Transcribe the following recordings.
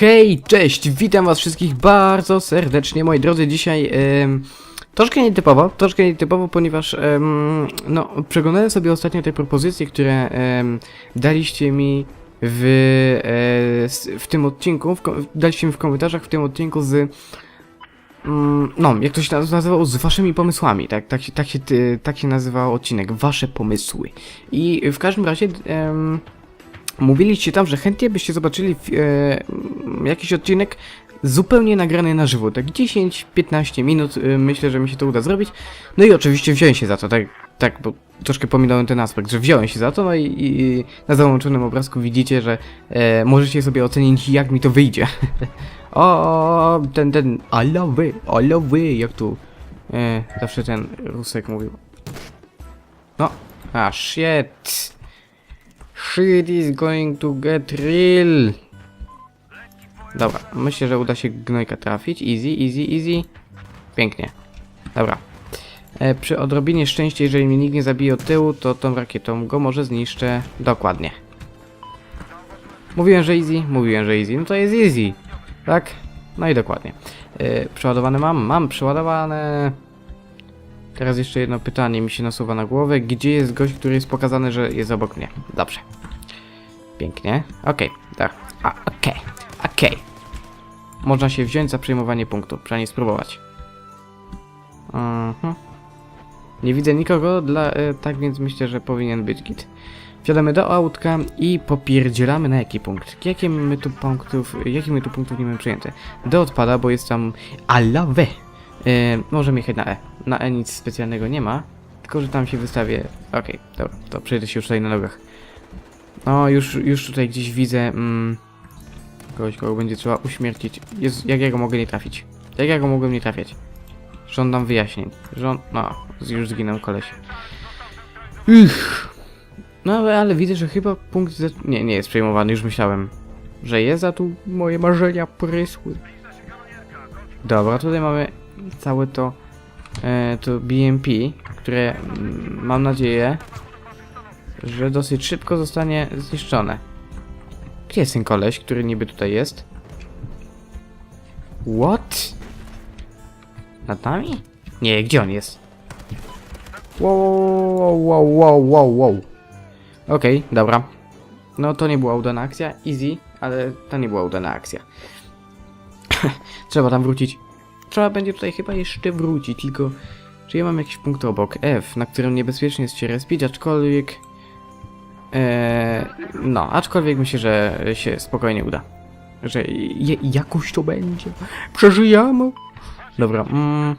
Hej, cześć, witam was wszystkich bardzo serdecznie, moi drodzy, dzisiaj troszkę nietypowo, troszkę nietypowo, ponieważ no, przeglądałem sobie ostatnio te propozycje, które daliście mi w, e, w tym odcinku, w, daliście mi w komentarzach w tym odcinku z Mm, no, jak to się naz- nazywało, z waszymi pomysłami, tak, tak, się, tak, się, ty- tak się nazywał odcinek, wasze pomysły. I w każdym razie mówiliście tam, że chętnie byście zobaczyli e, mm, jakiś odcinek zupełnie nagrany na żywo, tak 10-15 minut, e, myślę, że mi się to uda zrobić. No i oczywiście wziąłem się za to, tak, tak, bo troszkę pominąłem ten aspekt, że wziąłem się za to, no i, i na załączonym obrazku widzicie, że e, możecie sobie ocenić, jak mi to wyjdzie. O, ten, ten, alowy, alowy, jak tu e, zawsze ten Rusek mówił. No, a shit. Shit is going to get real. Dobra, myślę, że uda się gnojka trafić. Easy, easy, easy. Pięknie. Dobra. E, przy odrobinie szczęścia, jeżeli mnie nikt nie zabije od tyłu, to tą rakietą go może zniszczę dokładnie. Mówiłem, że easy, mówiłem, że easy. No to jest easy. Tak? No i dokładnie. Yy, przeładowane mam? Mam przeładowane. Teraz jeszcze jedno pytanie mi się nasuwa na głowę. Gdzie jest gość, który jest pokazany, że jest obok mnie? Dobrze. Pięknie. Okej, tak. A, okej, okej. Można się wziąć za przejmowanie punktu, przynajmniej spróbować. Mhm. Nie widzę nikogo, dla, e, tak więc myślę, że powinien być git. Wsiadamy do autka i popierdzielamy na jaki punkt? Jakie my tu punktów, jakie my tu punktów nie mamy przyjęte? D odpada, bo jest tam alawe. E, możemy jechać na E. Na E nic specjalnego nie ma, tylko że tam się wystawię. Okej, dobra, to przejdę się już tutaj na nogach. No, już, już tutaj gdzieś widzę mm, kogoś, kogo będzie trzeba uśmiercić. Jezu, jak ja go mogę nie trafić? Jak ja go mogłem nie trafiać? Żądam wyjaśnień. Żąd... No, już zginął koleś. Uch. No ale, widzę, że chyba punkt z... Nie, nie jest przejmowany, już myślałem, że jest, a tu moje marzenia prysły. Dobra, tutaj mamy całe to, to BMP, które mm, mam nadzieję, że dosyć szybko zostanie zniszczone. Gdzie jest ten koleś, który niby tutaj jest? What? Nad nami? Nie, gdzie on jest? Wow, wow, wow, wow, wow. Okej, dobra. No to nie była udana akcja, easy, ale to nie była udana akcja. Trzeba tam wrócić. Trzeba będzie tutaj chyba jeszcze wrócić, tylko... Czy ja mam jakiś punkt obok? F, na którym niebezpiecznie jest się respić, aczkolwiek... Eee, no, aczkolwiek myślę, że się spokojnie uda. Że je, jakoś to będzie. Przeżyjemy. Dobra, mm.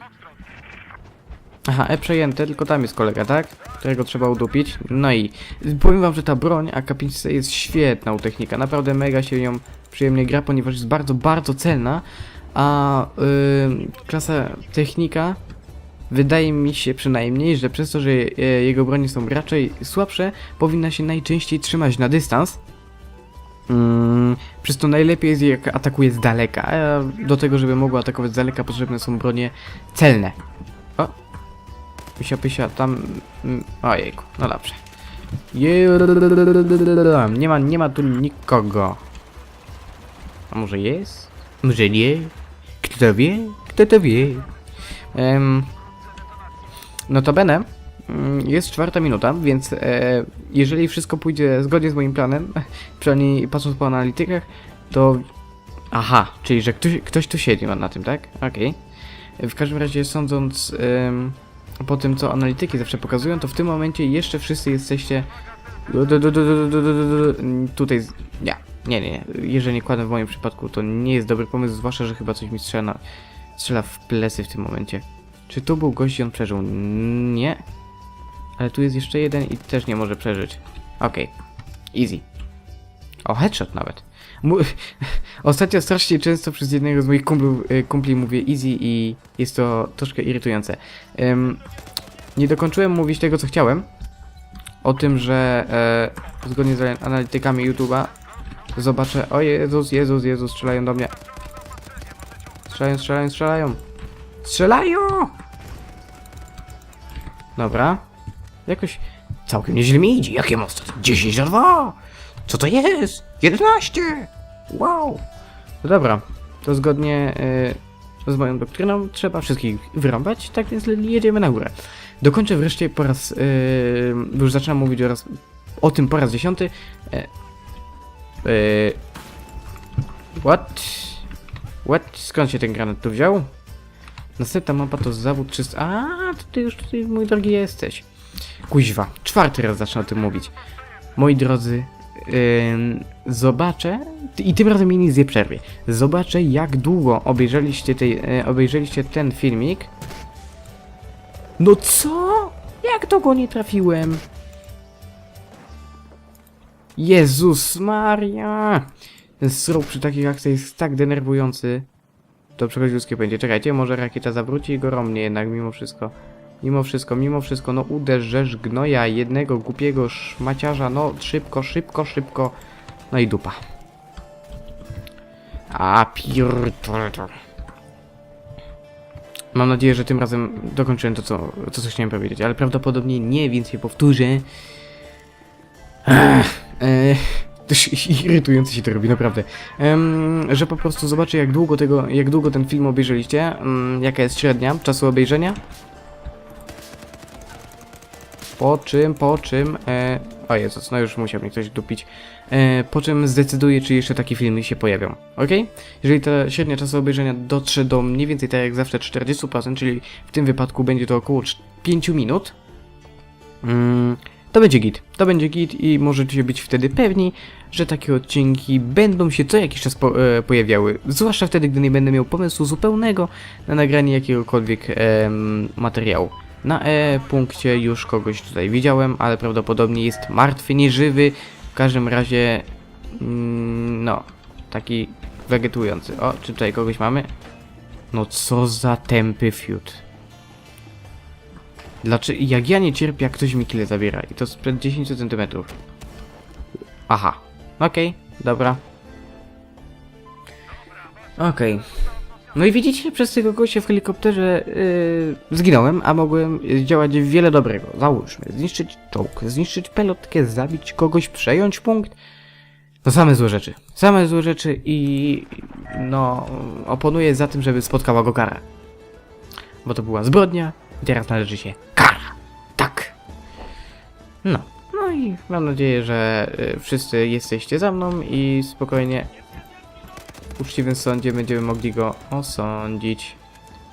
Aha, E przejęte, tylko tam jest kolega, tak? Którego trzeba udupić. No i powiem wam, że ta broń AK-5C jest świetna u technika. Naprawdę mega się ją przyjemnie gra, ponieważ jest bardzo, bardzo celna. A yy, klasa technika wydaje mi się przynajmniej, że przez to, że e, jego broni są raczej słabsze, powinna się najczęściej trzymać na dystans. Mm, przez to najlepiej jest jak atakuje z daleka. A do tego, żeby mogło atakować z daleka, potrzebne są bronie celne. O! Pysia, pysia, tam... mm, Ojejku, no dobrze. Nie ma, nie ma tu nikogo. A może jest? Może nie? Kto to wie? Kto to wie? Um, notabene, mm, jest czwarta minuta, więc e, jeżeli wszystko pójdzie zgodnie z moim planem, przynajmniej patrząc po analitykach, to... Aha, czyli że ktoś, ktoś tu siedzi na tym, tak? Okej. W każdym razie sądząc po tym, co analityki zawsze pokazują, to w tym momencie jeszcze wszyscy jesteście tutaj... nie, nie, nie. Jeżeli kładę w moim przypadku, to nie jest dobry pomysł, zwłaszcza, że chyba coś mi strzela, strzela w plecy w tym momencie. Czy tu był gość i on przeżył? Nie. Ale tu jest jeszcze jeden i też nie może przeżyć. Okej. Easy. O, headshot nawet. Mu Ostatnio strasznie często przez jednego z moich kumpli mówię easy i jest to troszkę irytujące. Ym, nie dokończyłem mówić tego, co chciałem. O tym, że e, zgodnie z analitykami YouTube'a zobaczę... O Jezus, Jezus, Jezus, strzelają do mnie. Strzelają, strzelają, strzelają. Strzelają! Dobra. Jakoś całkiem nieźle mi idzie. Jakie mocno? 10 na 2! Co to jest? 11! Wow! No dobra, to zgodnie e, z moją doktryną trzeba wszystkich wyrąbać, tak więc jedziemy na górę. Dokończę wreszcie po raz, e, już zaczynam mówić o, raz, o tym po raz dziesiąty. E, e, what? What? Skąd się ten granat tu wziął? Następna mapa to zawód czysty. A, to ty już tutaj, mój drogi, jesteś. Kuźwa, czwarty raz zacznę o tym mówić. Moi drodzy, ym, zobaczę, i tym razem mi nic nie przerwie, zobaczę jak długo obejrzeliście, tej, e, obejrzeliście ten filmik. No co? Jak to go nie trafiłem? Jezus Maria! Ten srób przy takich akcjach jest tak denerwujący. To przechodzi ludzkie będzie. Czekajcie, może rakieta zawróci i go mnie jednak mimo wszystko. Mimo wszystko, mimo wszystko, no uderzesz gnoja jednego głupiego szmaciarza, no szybko, szybko, szybko. No i dupa. A pierdolę. Mam nadzieję, że tym razem dokończyłem to, co, to, co chciałem powiedzieć, ale prawdopodobnie nie, więc się powtórzę. Ech, e, też irytujące się to robi, naprawdę. Że po prostu zobaczę, jak długo tego, jak długo ten film obejrzeliście, jaka jest średnia czasu obejrzenia. Po czym, po czym, e, o Jezus, no już musiał mnie ktoś dupić. E, po czym zdecyduję, czy jeszcze takie filmy się pojawią, ok? Jeżeli ta średnia czasu obejrzenia dotrze do mniej więcej tak jak zawsze 40%, czyli w tym wypadku będzie to około 5 minut, mm, to będzie git. To będzie git i możecie być wtedy pewni, że takie odcinki będą się co jakiś czas po, e, pojawiały. Zwłaszcza wtedy, gdy nie będę miał pomysłu zupełnego na nagranie jakiegokolwiek em, materiału. Na E-punkcie już kogoś tutaj widziałem, ale prawdopodobnie jest martwy, nieżywy. W każdym razie, mm, no, taki wegetujący. O, czy tutaj kogoś mamy? No co za tępy fiut. Dlaczego, jak ja nie cierpię, jak ktoś mi kile zabiera i to sprzed 10 cm. Aha, okej, dobra. Okej. No i widzicie, przez tego gościa w helikopterze yy, zginąłem, a mogłem działać wiele dobrego. Załóżmy, zniszczyć czołg, zniszczyć pelotkę, zabić kogoś, przejąć punkt. No same złe rzeczy. Same złe rzeczy i no oponuję za tym, żeby spotkała go kara. Bo to była zbrodnia i teraz należy się kara. Tak. No. No i mam nadzieję, że y, wszyscy jesteście za mną i spokojnie w uczciwym sądzie będziemy mogli go osądzić.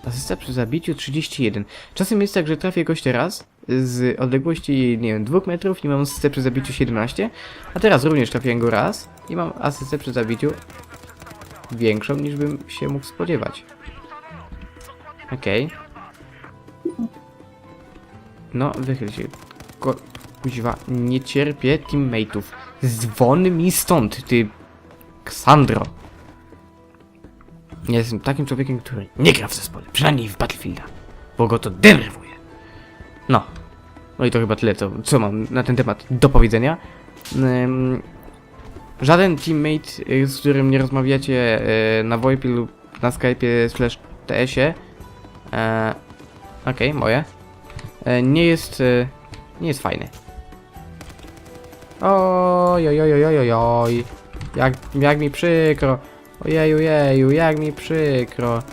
Asysta przy zabiciu 31. Czasem jest tak, że trafię gościa raz z odległości, nie wiem, 2 metrów i mam asystę przy zabiciu 17, a teraz również trafiłem go raz i mam asystę przy zabiciu większą niż bym się mógł spodziewać. Okej. No, wychyl się. Ko kuźwa, nie cierpię teammate'ów. Zwolny mi stąd, ty... Ksandro. Ja jestem takim człowiekiem, który nie gra w zespole, przynajmniej w Battlefielda, bo go to denerwuje. No. No i to chyba tyle, co, co mam na ten temat do powiedzenia. Żaden teammate, y, z którym nie rozmawiacie y, na VoIP lub na Skype'ie slash TS-ie, e, okej, moje, e, nie jest, e, nie jest fajny. Oj, oj, oj, oj, oj, oj. Jak, jak mi przykro. Ojeju, jeju, jak mi przykro.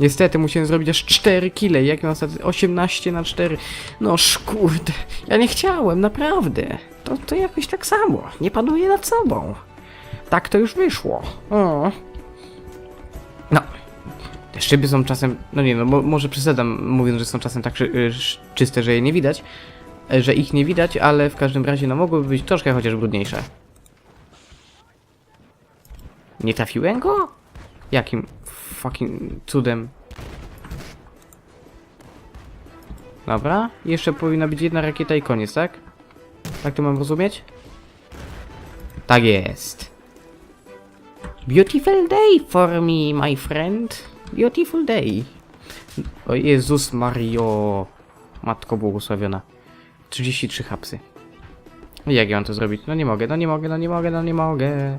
Niestety musiałem zrobić aż 4 kile, jak na ostatnio 18 na 4. No kurde, ja nie chciałem, naprawdę. To, to jakoś tak samo, nie panuję nad sobą. Tak to już wyszło. O. Te szyby są czasem, no nie no, mo może przesadzam mówiąc, że są czasem tak y, czyste, że je nie widać. e, Że ich nie widać, ale w każdym razie no mogłyby być troszkę chociaż brudniejsze. Nie trafiłem go? Jakim fucking cudem? Dobra, jeszcze powinna być jedna rakieta i koniec, tak? Tak to mam rozumieć? Tak jest. Beautiful day for me, my friend. Beautiful day. O Jezus Mario. Matko błogosławiona. 33 hapsy. Jak ja mam to zrobić? No nie mogę, no nie mogę, no nie mogę, no nie mogę.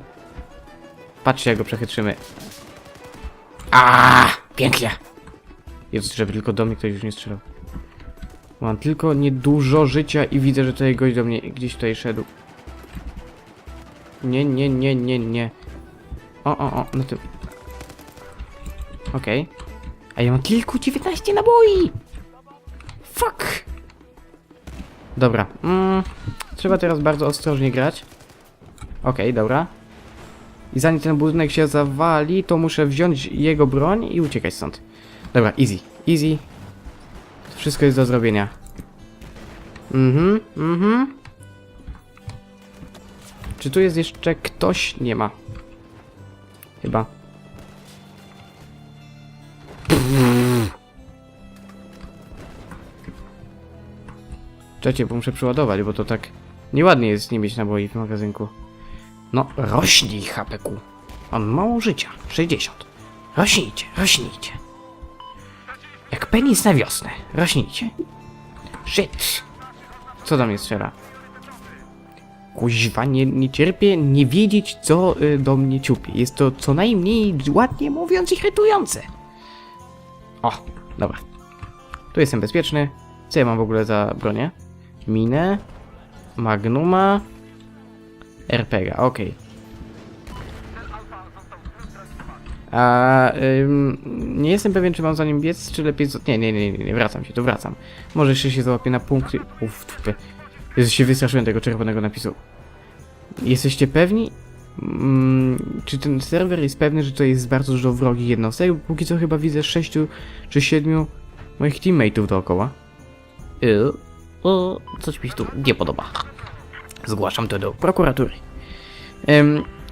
Patrzcie, jak go przechytrzymy. A, Pięknie! Jezus, żeby tylko do mnie ktoś już nie strzelał. Mam tylko niedużo życia i widzę, że tutaj gość do mnie gdzieś tutaj szedł. Nie, nie, nie, nie, nie. o, o, o, na tym. Okej. A ja mam tylko 19 naboi! Fuck! Dobra. Mm, trzeba teraz bardzo ostrożnie grać. Okej, dobra. I zanim ten budynek się zawali, to muszę wziąć jego broń i uciekać stąd. Dobra, easy, easy. Wszystko jest do zrobienia. Mhm, mhm. Czy tu jest jeszcze ktoś? Nie ma. Chyba. Czekajcie, bo muszę przeładować, bo to tak nieładnie jest nie mieć naboi w magazynku. No, rośnij, HPQ. On mało życia. 60. Rośnijcie, rośnijcie. Jak penis na wiosnę. Rośnijcie. Shit. Co do mnie strzela? Kuźwa, nie, nie cierpię nie wiedzieć, co y, do mnie ciupie. Jest to co najmniej, ładnie mówiąc, irytujące. O, dobra. Tu jestem bezpieczny. Co ja mam w ogóle za bronię? Minę. Magnuma. RPG, okej. A ym, nie jestem pewien, czy mam za nim biec, czy lepiej. Nie, nie, nie, nie, nie, wracam się, tu wracam. Może jeszcze się załapię na punkty. Uff, tupy. Jezu, się wystraszyłem tego czerwonego napisu. Jesteście pewni? Mm, czy ten serwer jest pewny, że to jest bardzo dużo wrogich jednostek? Póki co chyba widzę sześciu czy siedmiu moich teammateów dookoła. Yy, o, coś mi się tu nie podoba. Zgłaszam to do prokuratury.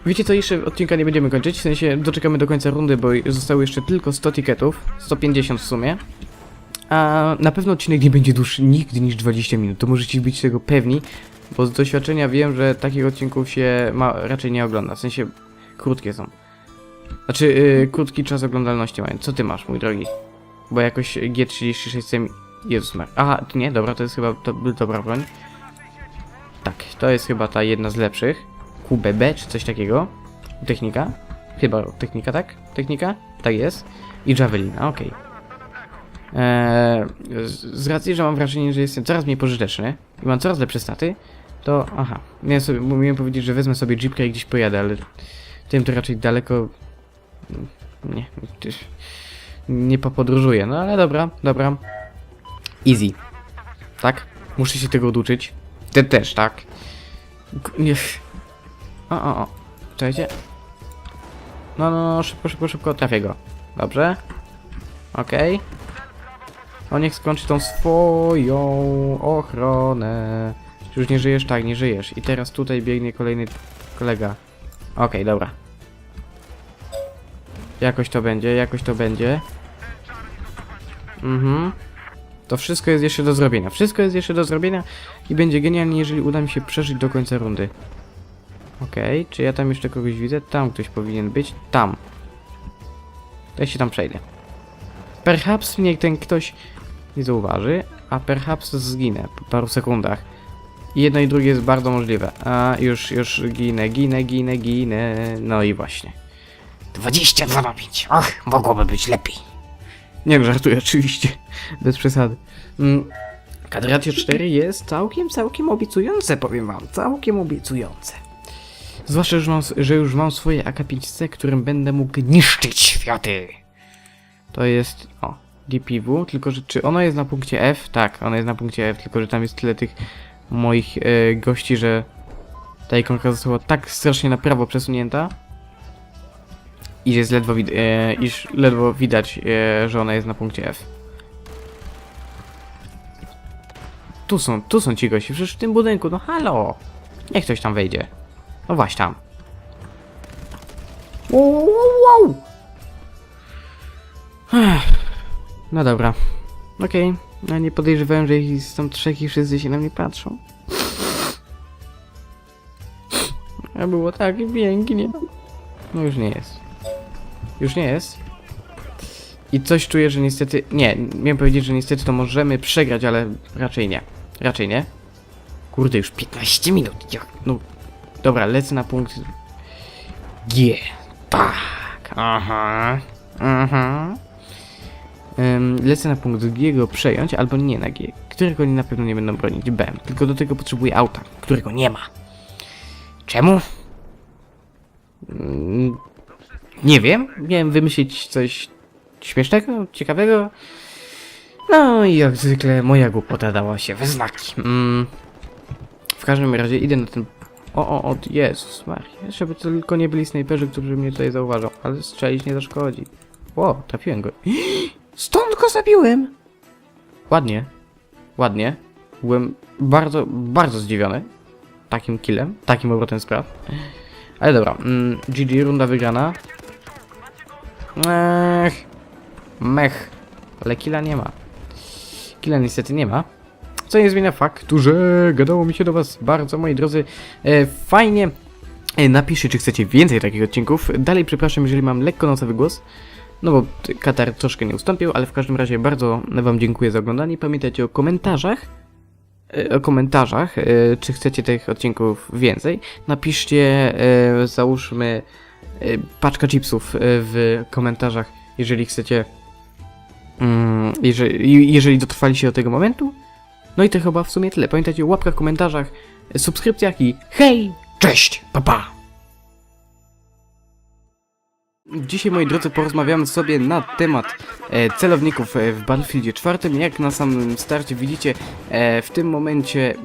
Wiecie co, jeszcze odcinka nie będziemy kończyć, w sensie doczekamy do końca rundy, bo zostało jeszcze tylko 100 tiketów, 150 w sumie. A na pewno odcinek nie będzie dłuższy nigdy niż 20 minut, to możecie być tego pewni, bo z doświadczenia wiem, że takich odcinków się ma, raczej nie ogląda, w sensie krótkie są. Znaczy, yy, krótki czas oglądalności mają. Co ty masz, mój drogi? Bo jakoś G36 Jezus Mar. Aha, nie, dobra, to jest chyba to, dobra broń. Tak, to jest chyba ta jedna z lepszych. QBB czy coś takiego. Technika? Chyba technika, tak? Technika? Tak jest. I Javelina, okej. Eee, z, racji, że mam wrażenie, że jestem coraz mniej pożyteczny i mam coraz lepsze staty, to aha, miałem sobie, miałem powiedzieć, że wezmę sobie jeepkę i gdzieś pojadę, ale tym to raczej daleko nie, nie popodróżuję, no ale dobra, dobra. Easy. Tak? Muszę się tego oduczyć. Ty też, tak? K- Nie. O, o, o. Czekajcie. No, no, no, szybko, szybko, szybko, trafię go. Dobrze. Okej. O, niech skończy tą swoją ochronę. Już nie żyjesz? Tak, nie żyjesz. I teraz tutaj biegnie kolejny kolega. Okej, dobra. Jakoś to będzie, jakoś to będzie. Mhm. To wszystko jest jeszcze do zrobienia. Wszystko jest jeszcze do zrobienia i będzie genialnie, jeżeli uda mi się przeżyć do końca rundy. Okej, czy ja tam jeszcze kogoś widzę? Tam ktoś powinien być. Tam. Ja się tam przejdę. Perhaps mnie ten ktoś nie zauważy, a perhaps zginę po paru sekundach. I jedno i drugie jest bardzo możliwe. A już, już ginę, ginę, ginę, ginę. No i właśnie. 22 na 5. Och, mogłoby być lepiej. Nie żartuję oczywiście. Bez przesady. Mm. Kadratio 4 jest całkiem, całkiem obiecujące, powiem wam. Całkiem obiecujące. Zwłaszcza, że, mam, że już mam swoje AK-5C, którym będę mógł niszczyć światy. To jest... O, DPW, tylko że czy ono jest na punkcie F? Tak, ono jest na punkcie F, tylko że tam jest tyle tych moich e, gości, że ta ikonka została tak strasznie na prawo przesunięta, iż jest ledwo, wid- e, iż ledwo widać, e, że ona jest na punkcie F. Tu są, tu są ci gości, przecież w tym budynku, no halo! Niech ktoś tam wejdzie. No właśnie tam. Wow, wow, wow. No dobra. Okej. No nie podejrzewałem, że ich są trzech i wszyscy się na mnie patrzą. A było tak pięknie. No już nie jest. Już nie jest. I coś czuję, że niestety... Nie, miałem powiedzieć, że niestety to możemy przegrać, ale raczej nie. Raczej nie. Kurde, już 15 minut. No... Dobra, lecę na punkt... G. Tak. Aha. Aha. Ym, lecę na punkt G go przejąć, albo nie na G, którego na pewno nie będą bronić. B. Tylko do tego potrzebuję auta, którego nie ma. Czemu? Nie wiem, miałem wymyślić coś śmiesznego, ciekawego. No i jak zwykle moja głupota dała się we znaki. Mm. W każdym razie idę na ten... O, o, o, Jezus Maria. Żeby tylko nie byli snajperzy, którzy mnie tutaj zauważą. Ale strzelić nie zaszkodzi. Ło, trafiłem go. Stąd go zabiłem! Ładnie. Ładnie. Byłem bardzo, bardzo zdziwiony. Takim killem, takim obrotem spraw. Ale dobra, mm, GG, runda wygrana. Ech, mech. Ale killa nie ma. Killa niestety nie ma. Co nie zmienia faktu, że gadało mi się do was bardzo, moi drodzy. E, fajnie. E, napiszcie, czy chcecie więcej takich odcinków. Dalej przepraszam, jeżeli mam lekko nosowy głos. No bo Katar troszkę nie ustąpił, ale w każdym razie bardzo wam dziękuję za oglądanie. Pamiętajcie o komentarzach. E, O komentarzach, e, czy chcecie tych odcinków więcej. Napiszcie, e, załóżmy, paczka chipsów e, w komentarzach, jeżeli chcecie. Mm, jeżeli, jeżeli dotrwaliście do tego momentu. No i to chyba w sumie tyle. Pamiętajcie o łapkach, komentarzach, subskrypcjach i hej, cześć, pa pa! Dzisiaj, moi drodzy, porozmawiamy sobie na temat e, celowników e, w Battlefieldzie 4. Jak na samym starcie widzicie, e, w tym momencie